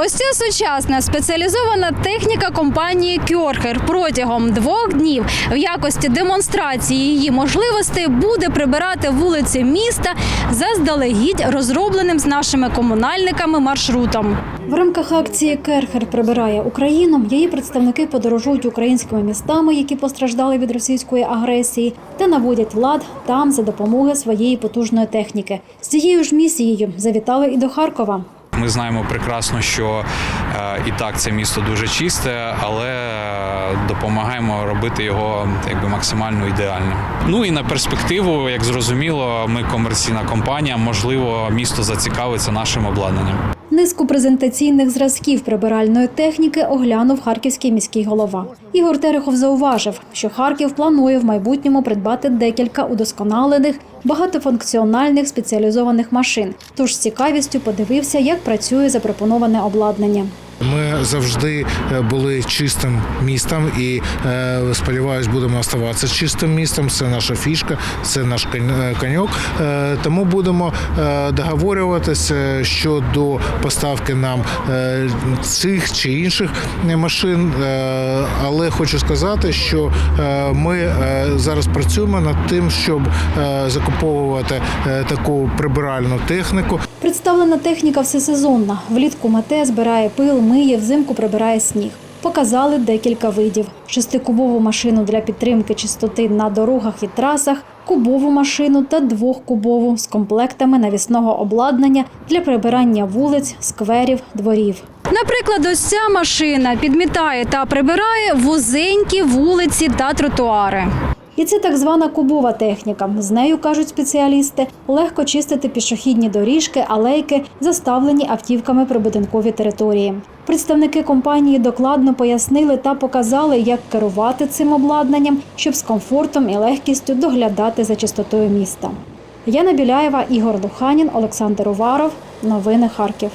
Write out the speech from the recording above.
Ось ця сучасна спеціалізована техніка компанії Кьорхер протягом двох днів в якості демонстрації її можливостей буде прибирати вулиці міста заздалегідь розробленим з нашими комунальниками маршрутом. В рамках акції Керхер прибирає Україну. Її представники подорожують українськими містами, які постраждали від російської агресії, та наводять лад там за допомогою своєї потужної техніки. З цією ж місією завітали і до Харкова. Ми знаємо прекрасно, що е, і так це місто дуже чисте, але е, допомагаємо робити його якби максимально ідеальним. Ну і на перспективу, як зрозуміло, ми комерційна компанія. Можливо, місто зацікавиться нашим обладнанням. Низку презентаційних зразків прибиральної техніки оглянув харківський міський голова. Ігор Терехов зауважив, що Харків планує в майбутньому придбати декілька удосконалених багатофункціональних спеціалізованих машин. Тож з цікавістю подивився, як працює запропоноване обладнання. Ми завжди е, були чистим містом і е, сподіваюсь, будемо оставатися чистим містом. Це наша фішка, це наш е, коньок. Тому будемо договорюватися щодо поставки нам цих чи інших машин. Але хочу сказати, що ми зараз працюємо над тим, щоб закуповувати таку прибиральну техніку. Представлена техніка всесезонна. Влітку мете збирає пил, миє, взимку прибирає сніг. Показали декілька видів: шестикубову машину для підтримки чистоти на дорогах і трасах, кубову машину та двохкубову з комплектами навісного обладнання для прибирання вулиць, скверів, дворів. Наприклад, ось ця машина підмітає та прибирає вузенькі вулиці та тротуари. І це так звана кубова техніка. З нею кажуть спеціалісти, легко чистити пішохідні доріжки, алейки, заставлені автівками прибудинкові території. Представники компанії докладно пояснили та показали, як керувати цим обладнанням, щоб з комфортом і легкістю доглядати за чистотою міста. Яна Біляєва, Ігор Луханін, Олександр Уваров. Новини Харків.